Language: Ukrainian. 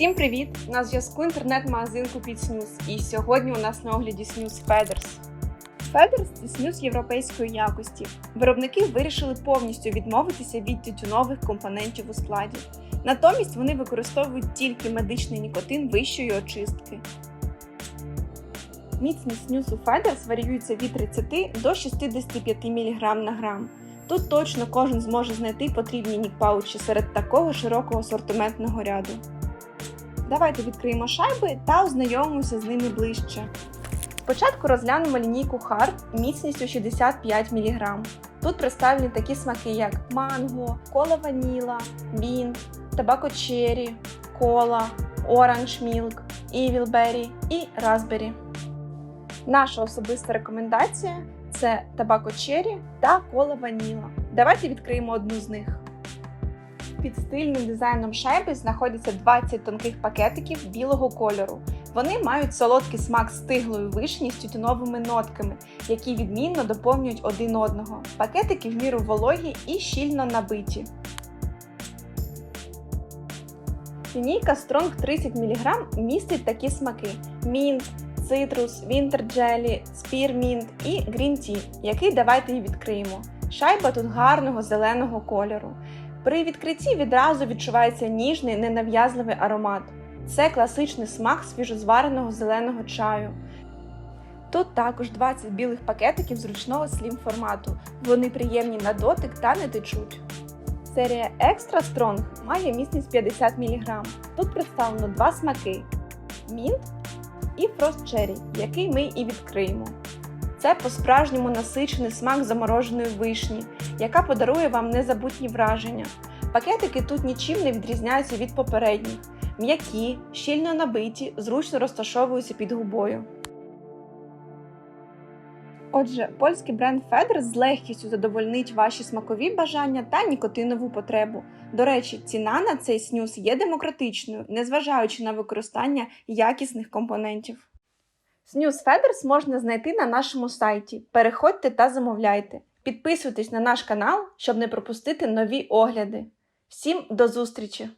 Всім привіт! На зв'язку інтернет-магазин Купіть Снюс. І сьогодні у нас на огляді Снюс Федерс. Федерс це снюс європейської якості. Виробники вирішили повністю відмовитися від тютюнових компонентів у складі. Натомість вони використовують тільки медичний нікотин вищої очистки. Міцність снюсу Федерс варіюється від 30 до 65 мг на грам. Тут точно кожен зможе знайти потрібні нікпаучі серед такого широкого асортиментного ряду. Давайте відкриємо шайби та ознайомимося з ними ближче. Спочатку розглянемо лінійку Hard міцністю 65 мг. Тут представлені такі смаки, як манго, кола ваніла, мінт, табако черрі, кола, оранж мілк, івілбері і разбері. Наша особиста рекомендація це табако черрі та кола ваніла. Давайте відкриємо одну з них. Під стильним дизайном шайби знаходяться 20 тонких пакетиків білого кольору. Вони мають солодкий смак стиглої вишні з тютюновими нотками, які відмінно доповнюють один одного. Пакетики в міру вологі і щільно набиті. Лінійка Strong 30 мг містить такі смаки: мінт, цитрус, вінтер джелі, спірмінт і грін ті, який давайте і відкриємо. Шайба тут гарного зеленого кольору. При відкритті відразу відчувається ніжний ненав'язливий аромат. Це класичний смак свіжозвареного зеленого чаю. Тут також 20 білих пакетиків зручного слім формату. Вони приємні на дотик та не течуть. Серія Extra Strong має міцність 50 мг. Тут представлено два смаки: мінт і Frost Cherry, який ми і відкриємо. Це по-справжньому насичений смак замороженої вишні, яка подарує вам незабутні враження. Пакетики тут нічим не відрізняються від попередніх. М'які, щільно набиті, зручно розташовуються під губою. Отже, польський бренд Федер з легкістю задовольнить ваші смакові бажання та нікотинову потребу. До речі, ціна на цей снюс є демократичною, незважаючи на використання якісних компонентів. Федерс можна знайти на нашому сайті. Переходьте та замовляйте. Підписуйтесь на наш канал, щоб не пропустити нові огляди. Всім до зустрічі!